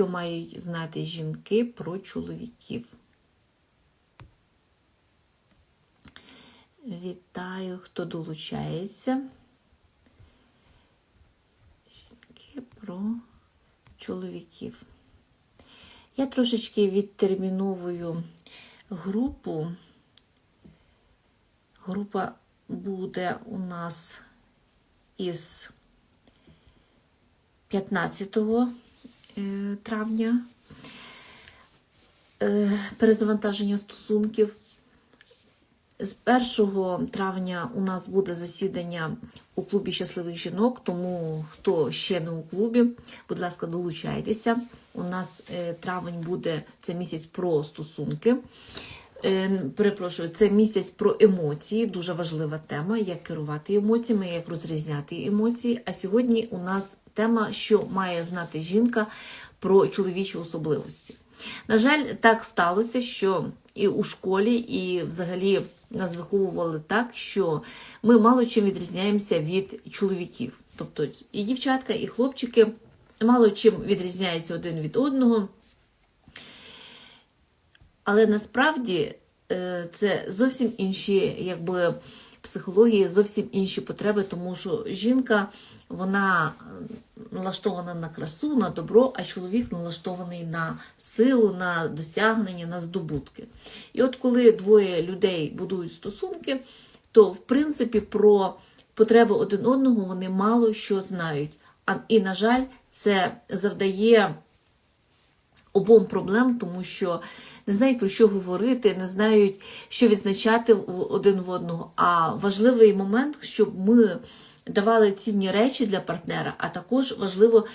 що мають знати жінки про чоловіків. Вітаю, хто долучається. Жінки про чоловіків. Я трошечки відтерміновую групу. Група буде у нас із 15 е, травня е, перезавантаження стосунків. З 1 травня у нас буде засідання у клубі щасливих жінок, тому хто ще не у клубі, будь ласка, долучайтеся. У нас е, травень буде це місяць про стосунки. Е, Перепрошую, це місяць про емоції, дуже важлива тема, як керувати емоціями, як розрізняти емоції. А сьогодні у нас тема, що має знати жінка про чоловічі особливості. На жаль, так сталося, що і у школі, і взагалі нас виховували так, що ми мало чим відрізняємося від чоловіків. Тобто і дівчатка, і хлопчики мало чим відрізняються один від одного. Але насправді е, це зовсім інші, якби психології, зовсім інші потреби, тому що жінка вона налаштована на красу, на добро, а чоловік налаштований на силу, на досягнення, на здобутки. І от коли двоє людей будують стосунки, то в принципі про потреби один одного вони мало що знають. І, на жаль, це завдає обом проблем, тому що не знають про що говорити, не знають, що відзначати один в одного. А важливий момент, щоб ми давали цінні речі для партнера, а також важливо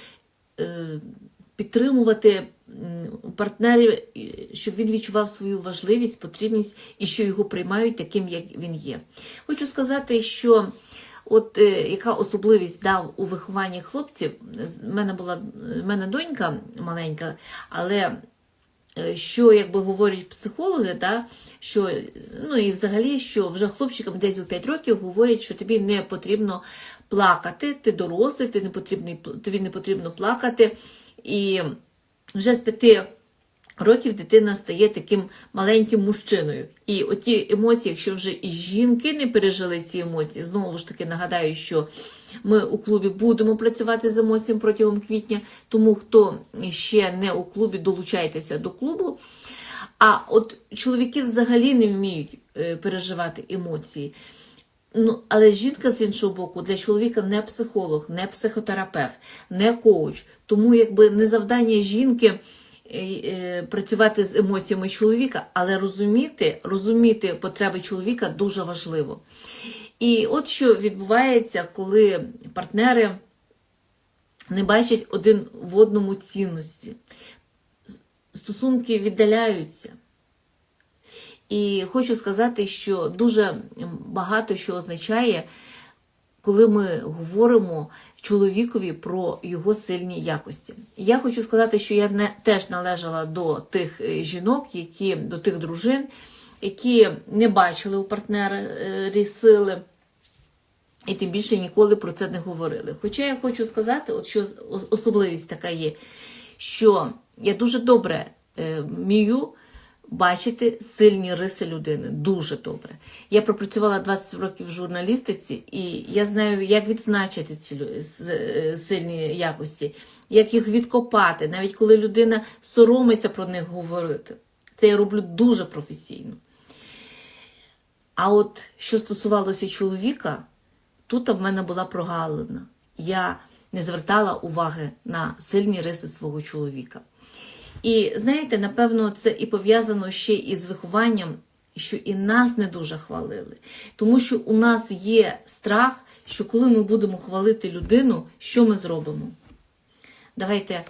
е, підтримувати у партнері, щоб він відчував свою важливість, потрібність і що його приймають таким, як він є. Хочу сказати, що От е, яка особливість дав у вихованні хлопців? У мене була в мене донька маленька, але що, якби говорять психологи, да, що ну і взагалі, що вже хлопчикам десь у 5 років говорять, що тобі не потрібно плакати, ти дорослий, ти не потрібний, тобі не потрібно плакати. І вже з 5 років дитина стає таким маленьким мужчиною. І оті емоції, якщо вже і жінки не пережили ці емоції, знову ж таки нагадаю, що ми у клубі будемо працювати з емоціями протягом квітня, тому хто ще не у клубі, долучайтеся до клубу. А от чоловіки взагалі не вміють е, переживати емоції. Ну, але жінка з іншого боку для чоловіка не психолог, не психотерапевт, не коуч. Тому якби не завдання жінки. Е, працювати з емоціями чоловіка, але розуміти, розуміти потреби чоловіка дуже важливо. І от що відбувається, коли партнери не бачать один в одному цінності, стосунки віддаляються. І хочу сказати, що дуже багато що означає, коли ми говоримо чоловікові про його сильні якості. Я хочу сказати, що я не, теж належала до тих е, жінок, які до тих дружин, які не бачили у партнері сили. І тим більше ніколи про це не говорили. Хоча я хочу сказати, от що особливість така є, що я дуже добре е, вмію бачити сильні риси людини. Дуже добре. Я пропрацювала 20 років в журналістиці, і я знаю, як відзначити ці е, сильні якості, як їх відкопати, навіть коли людина соромиться про них говорити. Це я роблю дуже професійно. А от що стосувалося чоловіка, тут в мене була прогалина. Я не звертала уваги на сильні риси свого чоловіка. І знаєте, напевно, це і пов'язано ще із вихованням, що і нас не дуже хвалили. Тому що у нас є страх, що коли ми будемо хвалити людину, що ми зробимо? Давайте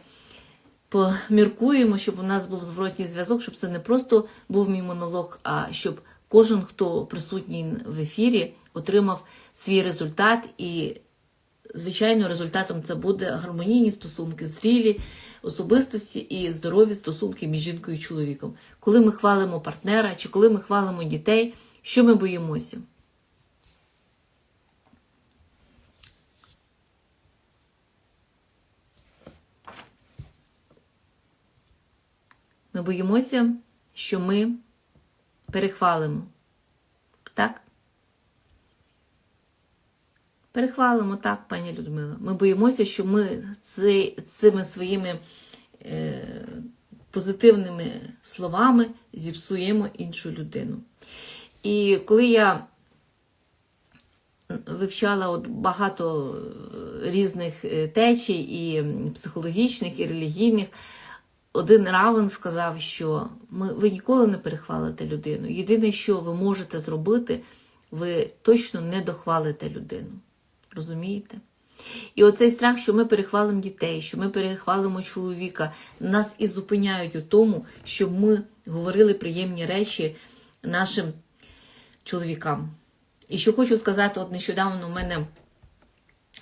поміркуємо, щоб у нас був зворотній зв'язок, щоб це не просто був мій монолог, а щоб кожен, хто присутній в ефірі, отримав свій результат. І, звичайно, результатом це буде гармонійні стосунки, зрілі особистості і здорові стосунки між жінкою і чоловіком. Коли ми хвалимо партнера чи коли ми хвалимо дітей, що ми боїмося? Ми боїмося, що ми перехвалимо. Так? Перехвалимо так, пані Людмила. Ми боїмося, що ми ци- цими своїми е, позитивними словами зіпсуємо іншу людину. І коли я вивчала от багато різних е, течій, і психологічних, і релігійних, один равен сказав, що ми, ви ніколи не перехвалите людину. Єдине, що ви можете зробити, ви точно не дохвалите людину. Розумієте? І оцей страх, що ми перехвалимо дітей, що ми перехвалимо чоловіка, нас і зупиняють у тому, щоб ми говорили приємні речі нашим чоловікам. І що хочу сказати, от нещодавно у мене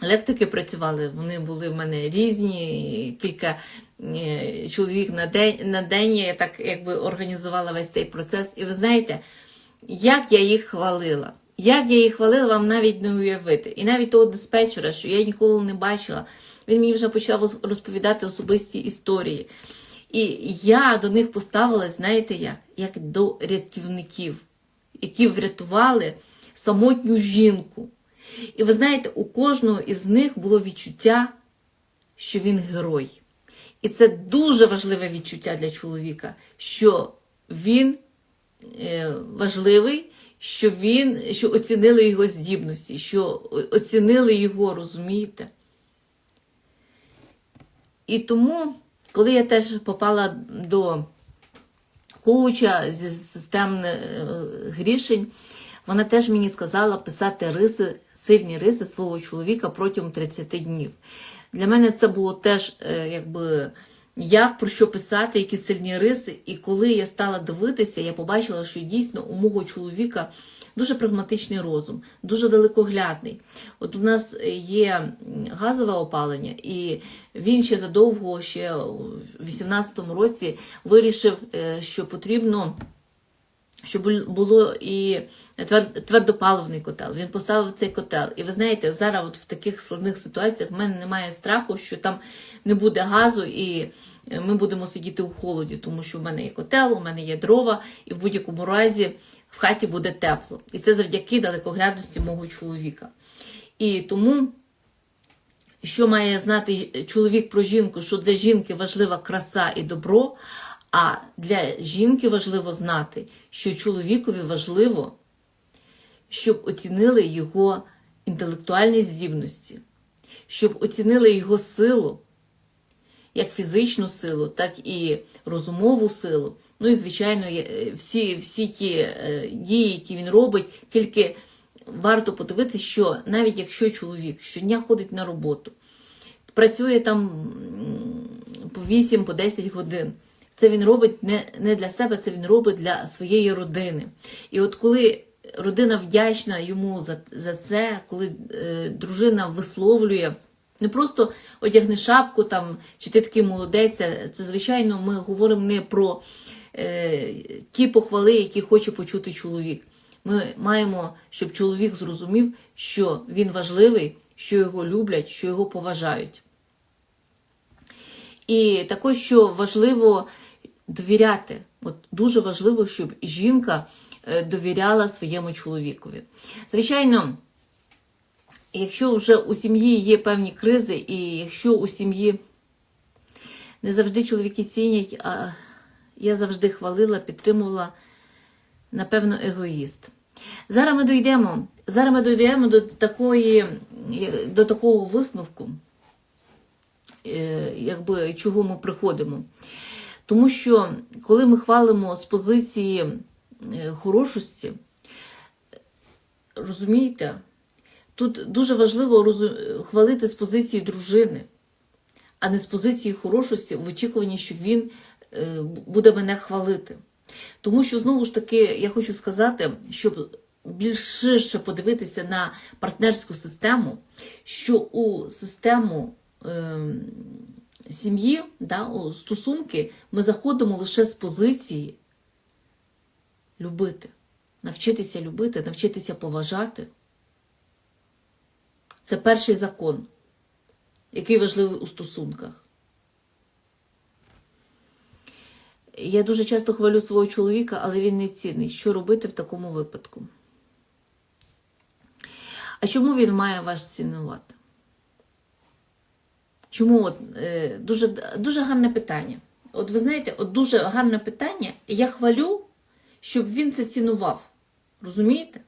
електрики працювали, вони були в мене різні, кілька е, чоловік на день, на день я так якби організувала весь цей процес. І ви знаєте, як я їх хвалила. Як я їх хвалила, вам навіть не уявити. І навіть того диспетчера, що я ніколи не бачила, він мені вже почав розповідати особисті історії. І я до них поставилась, знаєте як? Як до рятівників, які врятували самотню жінку. І ви знаєте, у кожного із них було відчуття, що він герой. І це дуже важливе відчуття для чоловіка, що він е, важливий, що він, що оцінили його здібності, що оцінили його, розумієте? І тому, коли я теж попала до коуча зі системних рішень, вона теж мені сказала писати риси, сильні риси свого чоловіка протягом 30 днів. Для мене це було теж е, якби як про що писати, які сильні риси. І коли я стала дивитися, я побачила, що дійсно у мого чоловіка дуже прагматичний розум, дуже далекоглядний. От у нас є газове опалення, і він ще задовго, ще у 18-му році, вирішив, е, що потрібно, щоб було і твердопаливний котел. Він поставив цей котел. І ви знаєте, зараз от в таких складних ситуаціях в мене немає страху, що там не буде газу і ми будемо сидіти у холоді, тому що в мене є котел, у мене є дрова, і в будь-якому разі в хаті буде тепло. І це завдяки далекоглядності мого чоловіка. І тому. Що має знати чоловік про жінку, що для жінки важлива краса і добро, а для жінки важливо знати, що чоловікові важливо, щоб оцінили його інтелектуальні здібності, щоб оцінили його силу, як фізичну силу, так і розумову силу. Ну і, звичайно, всі, всі ті е, дії, які він робить, тільки варто подивитися, що навіть якщо чоловік щодня ходить на роботу, працює там по 8, по 10 годин. Це він робить не, не для себе, це він робить для своєї родини. І от коли родина вдячна йому за, за це, коли е, дружина висловлює, не просто одягни шапку там, чи ти такий молодець, це, звичайно, ми говоримо не про е, ті похвали, які хоче почути чоловік. Ми маємо, щоб чоловік зрозумів, що він важливий, що його люблять, що його поважають. І також, що важливо довіряти. От дуже важливо, щоб жінка довіряла своєму чоловікові. Звичайно, якщо вже у сім'ї є певні кризи, і якщо у сім'ї не завжди чоловіки цінять, а я завжди хвалила, підтримувала, напевно, егоїст. Зараз ми дійдемо, зараз ми дійдемо до такої, до такого висновку, е, якби чого ми приходимо. Тому що коли ми хвалимо з позиції е, хорошості, розумієте, тут дуже важливо розу- хвалити з позиції дружини, а не з позиції хорошості в очікуванні, що він е, буде мене хвалити. Тому що, знову ж таки, я хочу сказати, щоб більш ширше подивитися на партнерську систему, що у систему ем, сім'ї, да, у стосунки, ми заходимо лише з позиції любити, навчитися любити, навчитися поважати. Це перший закон, який важливий у стосунках. Я дуже часто хвалю свого чоловіка, але він не цінний. Що робити в такому випадку? А чому він має вас цінувати? Чому от, е, дуже, дуже гарне питання. От ви знаєте, от дуже гарне питання. Я хвалю, щоб він це цінував. Розумієте?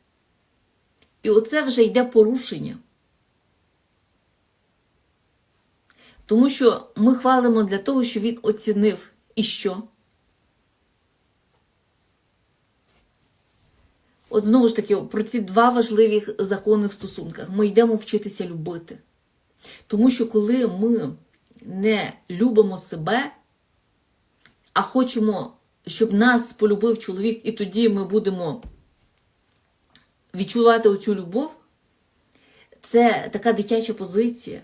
І оце вже йде порушення. Тому що ми хвалимо для того, щоб він оцінив. І що? От знову ж таки, про ці два важливі закони в стосунках. Ми йдемо вчитися любити. Тому що коли ми не любимо себе, а хочемо, щоб нас полюбив чоловік, і тоді ми будемо відчувати оцю любов, це така дитяча позиція.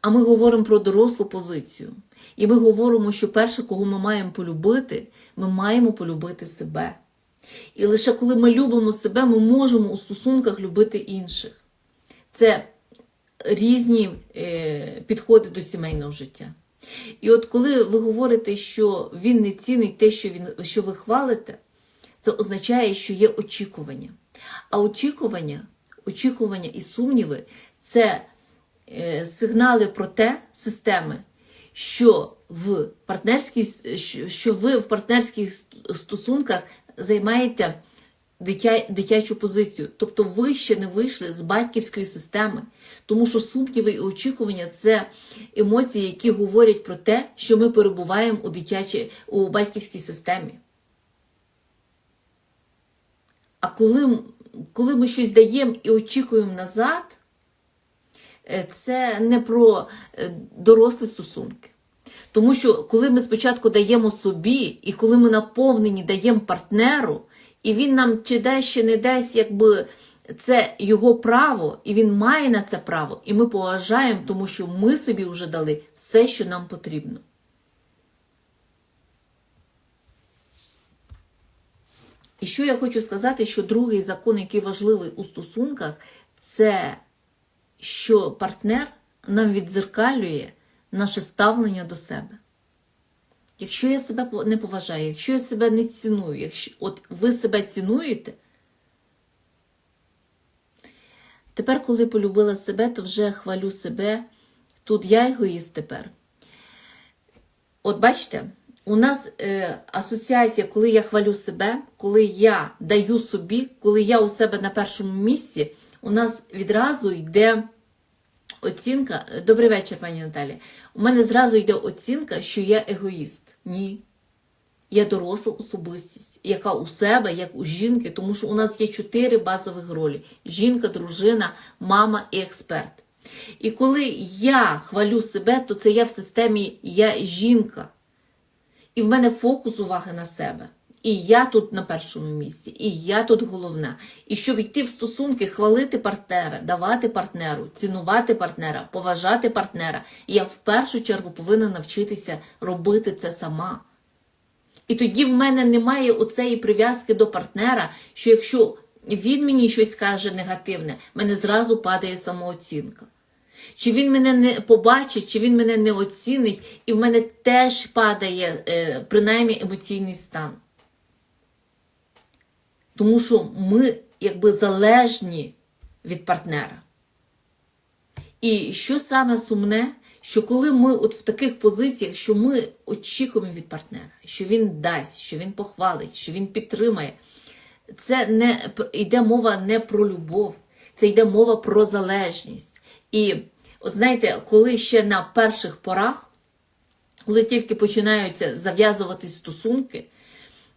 А ми говоримо про дорослу позицію. І ми говоримо, що перше, кого ми маємо полюбити, ми маємо полюбити себе. І лише коли ми любимо себе, ми можемо у стосунках любити інших. Це різні е, підходи до сімейного життя. І от коли ви говорите, що він не цінить те, що, він, що ви хвалите, це означає, що є очікування. А очікування, очікування і сумніви це е, сигнали про те системи, що в що ви в партнерських стосунках займаєте дитя, дитячу позицію. Тобто ви ще не вийшли з батьківської системи. Тому що сумніви і очікування це емоції, які говорять про те, що ми перебуваємо у дитячій, у батьківській системі. А коли, коли ми щось даємо і очікуємо назад, е, це не про е, дорослі стосунки. Тому що коли ми спочатку даємо собі, і коли ми наповнені даємо партнеру, і він нам чи дасть, чи не дасть, якби це його право, і він має на це право, і ми поважаємо, тому що ми собі вже дали все, що нам потрібно. І що я хочу сказати, що другий закон, який важливий у стосунках, це що партнер нам відзеркалює наше ставлення до себе. Якщо я себе не поважаю, якщо я себе не ціную, якщо от ви себе цінуєте, тепер, коли полюбила себе, то вже хвалю себе. Тут я егоїст тепер. От бачите, у нас е, асоціація, коли я хвалю себе, коли я даю собі, коли я у себе на першому місці, у нас відразу йде оцінка. Добрий вечір, пані Наталі. У мене зразу йде оцінка, що я егоїст. Ні. Я доросла особистість, яка у себе, як у жінки, тому що у нас є чотири базових ролі: жінка, дружина, мама і експерт. І коли я хвалю себе, то це я в системі я жінка. І в мене фокус уваги на себе. І я тут на першому місці, і я тут головна. І щоб йти в стосунки, хвалити партнера, давати партнеру, цінувати партнера, поважати партнера, я в першу чергу повинна навчитися робити це сама. І тоді в мене немає оцеї прив'язки до партнера, що якщо він мені щось каже негативне, мене зразу падає самооцінка. Чи він мене не побачить, чи він мене не оцінить, і в мене теж падає е, принаймні емоційний стан. Тому що ми якби залежні від партнера. І що саме сумне, що коли ми от в таких позиціях, що ми очікуємо від партнера, що він дасть, що він похвалить, що він підтримає, це не йде мова не про любов, це йде мова про залежність. І от знаєте, коли ще на перших порах, коли тільки починаються зав'язуватись стосунки,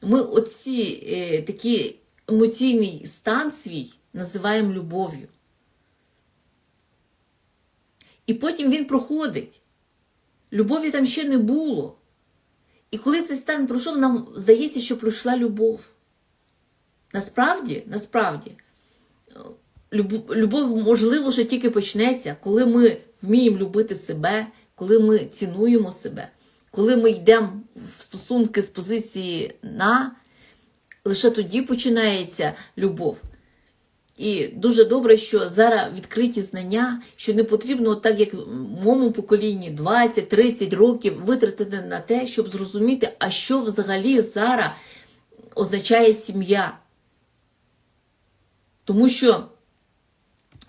ми оці е, такі емоційний стан свій називаємо любов'ю. І потім він проходить. Любові там ще не було. І коли цей стан пройшов, нам здається, що пройшла любов. Насправді, насправді, любов, можливо, що тільки почнеться, коли ми вміємо любити себе, коли ми цінуємо себе, коли ми йдемо в стосунки з позиції на, лише тоді починається любов. І дуже добре, що зараз відкриті знання, що не потрібно, так як в моєму поколінні 20-30 років витратити на те, щоб зрозуміти, а що взагалі зараз означає сім'я. Тому що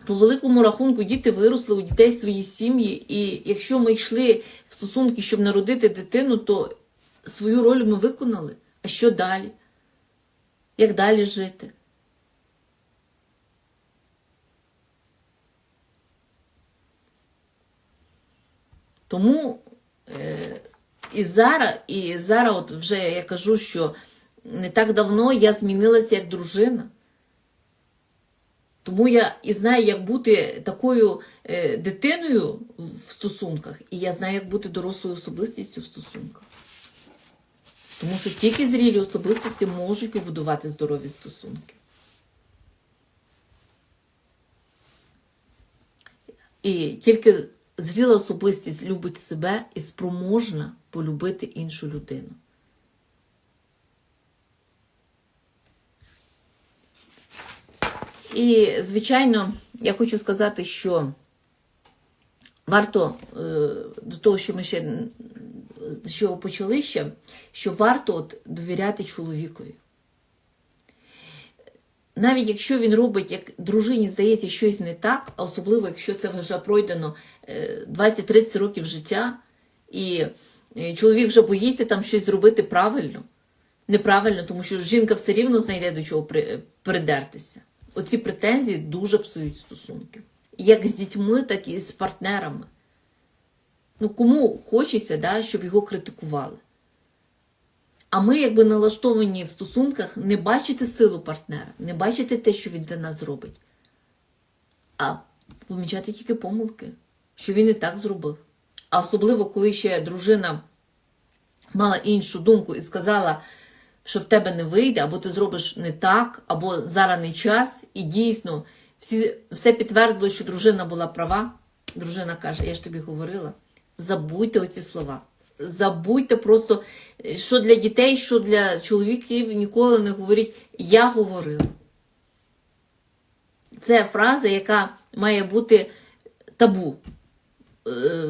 по великому рахунку діти виросли у дітей свої сім'ї, і якщо ми йшли в стосунки, щоб народити дитину, то свою роль ми виконали. А що далі? Як далі жити? Тому е, і зараз, і зараз, от вже я кажу, що не так давно я змінилася як дружина. Тому я і знаю, як бути такою е, дитиною в стосунках, і я знаю, як бути дорослою особистістю в стосунках. Тому що тільки зрілі особистості можуть побудувати здорові стосунки. І тільки зріла особистість любить себе і спроможна полюбити іншу людину. І, звичайно, я хочу сказати, що варто е, до того, що ми ще що почали ще, що варто от довіряти чоловікові. Навіть якщо він робить, як дружині здається, щось не так, а особливо, якщо це вже пройдено 20-30 років життя, і е, чоловік вже боїться там щось зробити правильно, неправильно, тому що жінка все рівно знайде до чого придертися. Оці претензії дуже псують стосунки. Як з дітьми, так і з партнерами. Ну, кому хочеться, да, щоб його критикували. А ми, якби налаштовані в стосунках, не бачити силу партнера, не бачити те, що він для нас зробить, а помічати тільки помилки, що він і так зробив. А особливо, коли ще дружина мала іншу думку і сказала, що в тебе не вийде, або ти зробиш не так, або зараз не час, і дійсно всі, все підтвердило, що дружина була права. Дружина каже: Я ж тобі говорила, забудьте оці слова. Забудьте просто, що для дітей, що для чоловіків, ніколи не говоріть Я говорила. Це фраза, яка має бути табу. Е,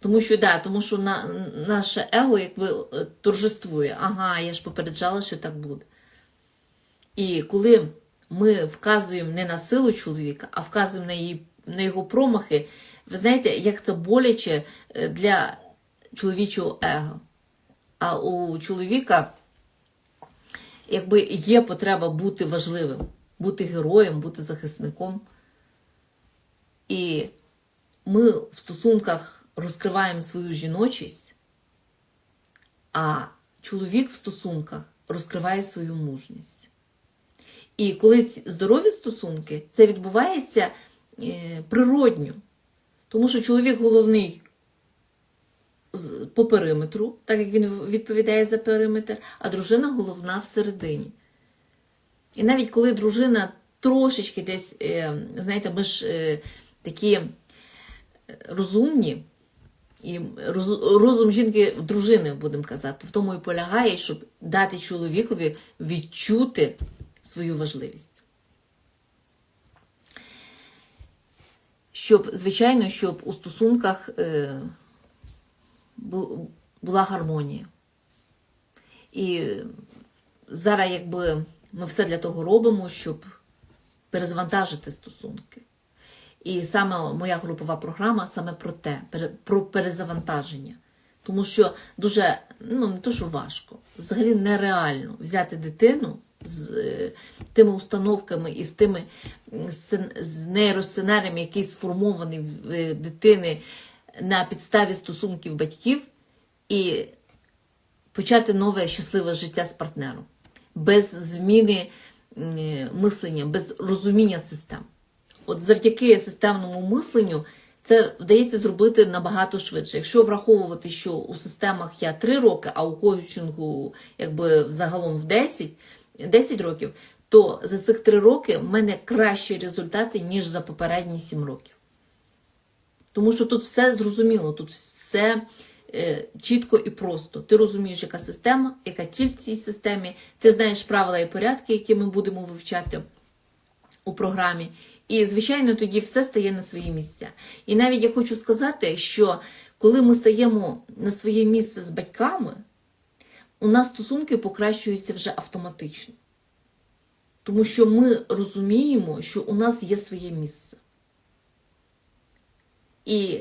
Тому що, да, тому що на, наше его якби е, торжествує. Ага, я ж попереджала, що так буде. І коли ми вказуємо не на силу чоловіка, а вказуємо на, її, на його промахи, ви знаєте, як це боляче е, для чоловічого его. А у чоловіка якби є потреба бути важливим, бути героєм, бути захисником. І ми в стосунках розкриваємо свою жіночість, а чоловік в стосунках розкриває свою мужність. І коли здорові стосунки, це відбувається е, природньо. Тому що чоловік головний по периметру, так як він відповідає за периметр, а дружина головна всередині. І навіть коли дружина трошечки десь, е, знаєте, ми ж е, такі е, розумні, і роз- розум жінки дружини, будемо казати, в тому і полягає, щоб дати чоловікові відчути свою важливість. Щоб, звичайно, щоб у стосунках була гармонія. І зараз, якби ми все для того робимо, щоб перезвантажити стосунки. І саме моя групова програма саме про те, про перезавантаження. Тому що дуже, ну не то, що важко, взагалі нереально взяти дитину з е, тими установками і з тими з нейросценаріями, які сформовані в е, дитини на підставі стосунків батьків, і почати нове щасливе життя з партнером, без зміни мислення, без розуміння систем. От завдяки системному мисленню це вдається зробити набагато швидше. Якщо враховувати, що у системах я 3 роки, а у коучингу якби загалом в 10, 10 років, то за цих 3 роки в мене кращі результати, ніж за попередні 7 років. Тому що тут все зрозуміло, тут все е, чітко і просто. Ти розумієш, яка система, яка ціль в цій системі, ти знаєш правила і порядки, які ми будемо вивчати у програмі. І, звичайно, тоді все стає на свої місця. І навіть я хочу сказати, що коли ми стаємо на своє місце з батьками, у нас стосунки покращуються вже автоматично. Тому що ми розуміємо, що у нас є своє місце. І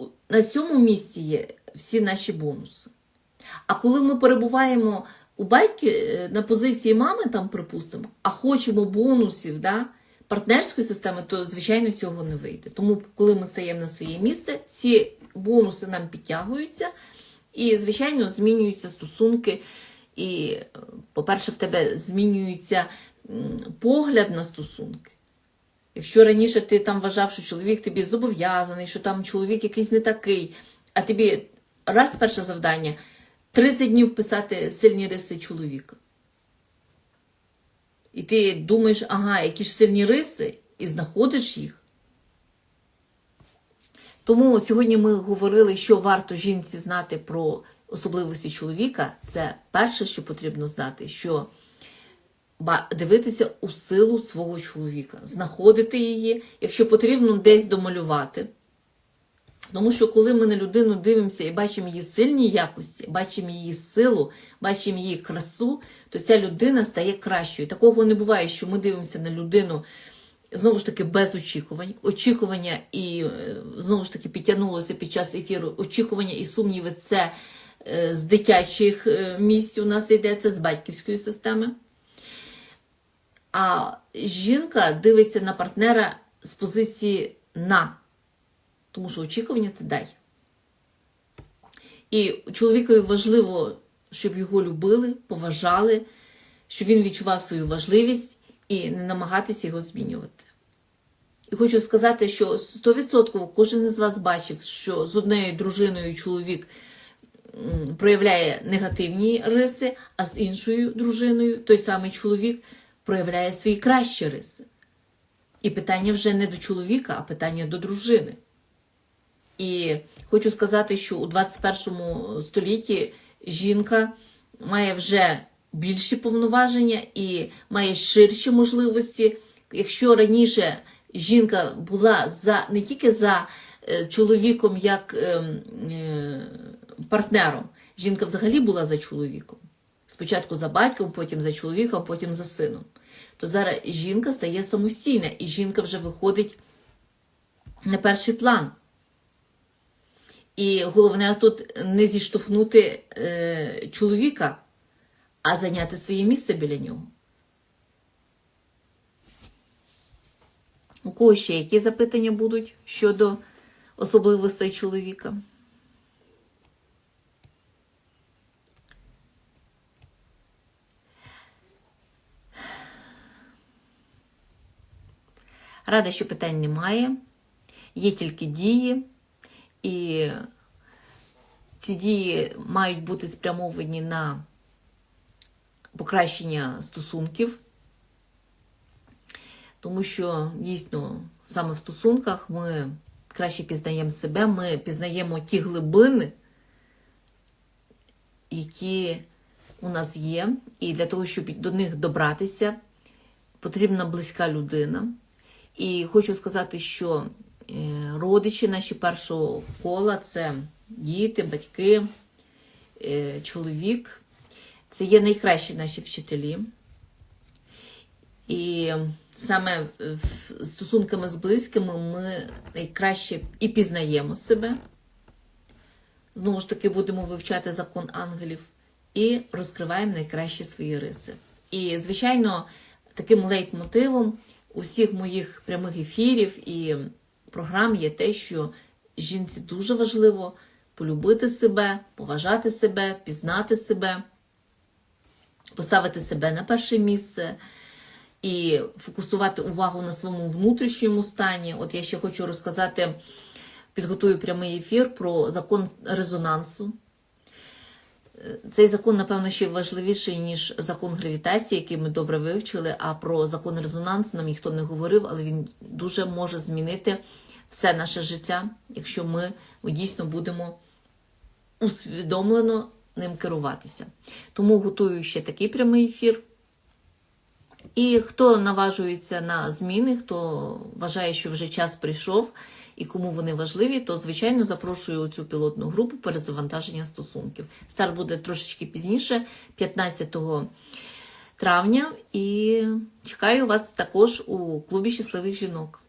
е, на цьому місці є всі наші бонуси. А коли ми перебуваємо у батьки е, на позиції мами, там, припустимо, а хочемо бонусів да, партнерської системи, то, звичайно, цього не вийде. Тому, коли ми стаємо на своє місце, всі бонуси нам підтягуються, і, звичайно, змінюються стосунки. І, е, по-перше, в тебе змінюється погляд на стосунки. Якщо раніше ти там вважав, що чоловік тобі зобов'язаний, що там чоловік якийсь не такий, а тобі раз перше завдання 30 днів писати сильні риси чоловіка. І ти думаєш, ага, які ж сильні риси, і знаходиш їх. Тому сьогодні ми говорили, що варто жінці знати про особливості чоловіка. Це перше, що потрібно знати, що дивитися у силу свого чоловіка, знаходити її, якщо потрібно, десь домалювати. Тому що коли ми на людину дивимося і бачимо її сильні якості, бачимо її силу, бачимо її красу, то ця людина стає кращою. Такого не буває, що ми дивимося на людину знову ж таки без очікувань. Очікування і е, знову ж таки підтягнулося під час ефіру. Очікування і сумніви це е, з дитячих е, місць у нас йде, це з батьківської системи. А жінка дивиться на партнера з позиції на. Тому що очікування це дай. І чоловікові важливо, щоб його любили, поважали, щоб він відчував свою важливість і не намагатися його змінювати. І хочу сказати, що 100% кожен із вас бачив, що з однією дружиною чоловік проявляє негативні риси, а з іншою дружиною той самий чоловік проявляє свої кращі риси. І питання вже не до чоловіка, а питання до дружини. І хочу сказати, що у 21 столітті жінка має вже більші повноваження і має ширші можливості. Якщо раніше жінка була за не тільки за е, чоловіком як е, е, партнером, жінка взагалі була за чоловіком. Спочатку за батьком, потім за чоловіком, потім за сином. То зараз жінка стає самостійна, і жінка вже виходить на перший план. І головне тут не зіштовхнути е, чоловіка, а зайняти своє місце біля нього. У кого ще які запитання будуть щодо особливостей чоловіка? Рада, що питань немає. Є тільки дії. І ці дії мають бути спрямовані на покращення стосунків, тому що дійсно саме в стосунках ми краще пізнаємо себе, ми пізнаємо ті глибини, які у нас є, і для того, щоб до них добратися, потрібна близька людина. І хочу сказати, що е, родичі наші першого кола це діти, батьки, е, чоловік. Це є найкращі наші вчителі. І саме стосунками з близькими ми найкраще і пізнаємо себе. Знову ж таки, будемо вивчати закон ангелів і розкриваємо найкращі свої риси. І, звичайно, таким лейтмотивом усіх моїх прямих ефірів і програм є те, що жінці дуже важливо полюбити себе, поважати себе, пізнати себе, поставити себе на перше місце і фокусувати увагу на своєму внутрішньому стані. От я ще хочу розказати, підготую прямий ефір про закон резонансу. Цей закон, напевно, ще важливіший, ніж закон гравітації, який ми добре вивчили. А про закон резонансу нам ніхто не говорив, але він дуже може змінити все наше життя, якщо ми дійсно будемо усвідомлено ним керуватися. Тому готую ще такий прямий ефір. І хто наважується на зміни, хто вважає, що вже час прийшов і кому вони важливі, то звичайно запрошую у цю пілотну групу перезавантаження стосунків. Старт буде трошечки пізніше, 15 травня, і чекаю вас також у клубі щасливих жінок.